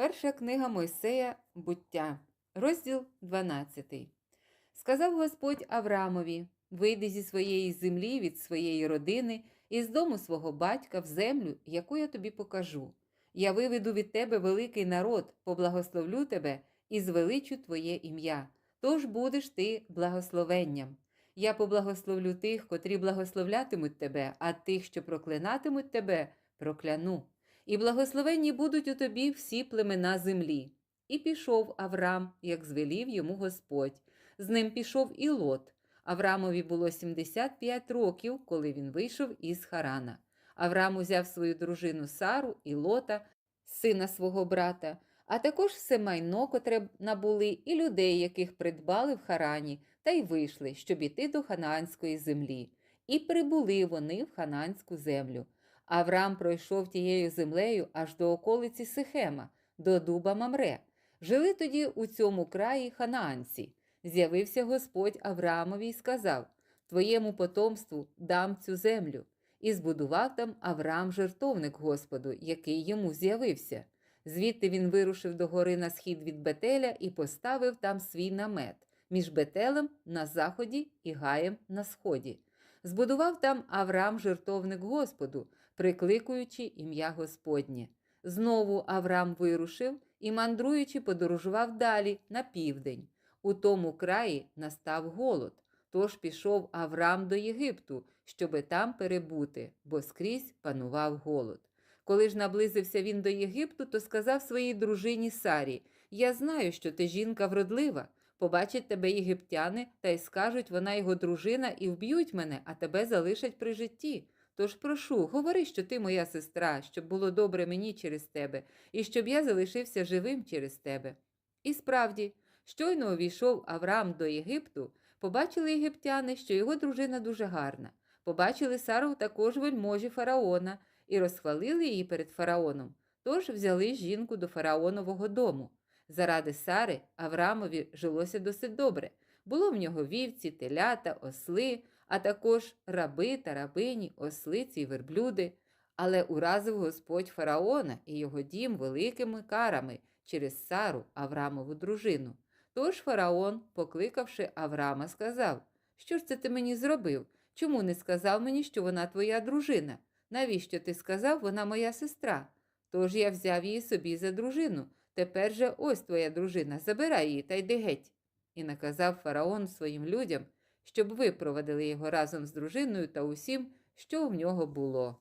Перша книга Мойсея Буття, розділ 12. Сказав Господь Авраамові: Вийди зі своєї землі від своєї родини і з дому свого батька в землю, яку я тобі покажу. Я виведу від тебе великий народ, поблагословлю тебе і звеличу твоє ім'я. Тож будеш ти благословенням. Я поблагословлю тих, котрі благословлятимуть тебе, а тих, що проклинатимуть тебе, прокляну. І благословенні будуть у тобі всі племена землі. І пішов Авраам, як звелів йому Господь. З ним пішов і Лот. Авраамові було 75 років, коли він вийшов із Харана. Авраам узяв свою дружину Сару і Лота, сина свого брата, а також все майно, котре набули, і людей, яких придбали в Харані, та й вийшли, щоб іти до ханаанської землі. І прибули вони в ханаанську землю. Авраам пройшов тією землею аж до околиці Сихема, до дуба Мамре. Жили тоді у цьому краї ханаанці. З'явився Господь Авраамові і сказав: Твоєму потомству дам цю землю. І збудував там Авраам жертовник Господу, який йому з'явився. Звідти він вирушив до гори на схід від Бетеля і поставив там свій намет між Бетелем на заході і Гаєм на сході. Збудував там Авраам жертовник Господу, прикликуючи ім'я Господнє. Знову Авраам вирушив і, мандруючи, подорожував далі на південь. У тому краї настав голод. Тож пішов Авраам до Єгипту, щоби там перебути, бо скрізь панував голод. Коли ж наблизився він до Єгипту, то сказав своїй дружині Сарі: Я знаю, що ти жінка вродлива. Побачать тебе єгиптяни, та й скажуть вона його дружина, і вб'ють мене, а тебе залишать при житті. Тож прошу, говори, що ти моя сестра, щоб було добре мені через тебе, і щоб я залишився живим через тебе. І справді, щойно увійшов Авраам до Єгипту, побачили єгиптяни, що його дружина дуже гарна. Побачили Сару також вельможі фараона і розхвалили її перед фараоном. Тож взяли жінку до фараонового дому. Заради Сари Авраамові жилося досить добре. Було в нього вівці, телята, осли, а також раби та рабині, ослиці й верблюди. Але уразив Господь фараона і його дім великими карами через Сару, Авраамову дружину. Тож фараон, покликавши Авраама, сказав: Що ж це ти мені зробив? Чому не сказав мені, що вона твоя дружина? Навіщо ти сказав, вона моя сестра? Тож я взяв її собі за дружину. Тепер же ось твоя дружина, забирай її та йди геть. І наказав фараон своїм людям, щоб випровадили його разом з дружиною та усім, що в нього було.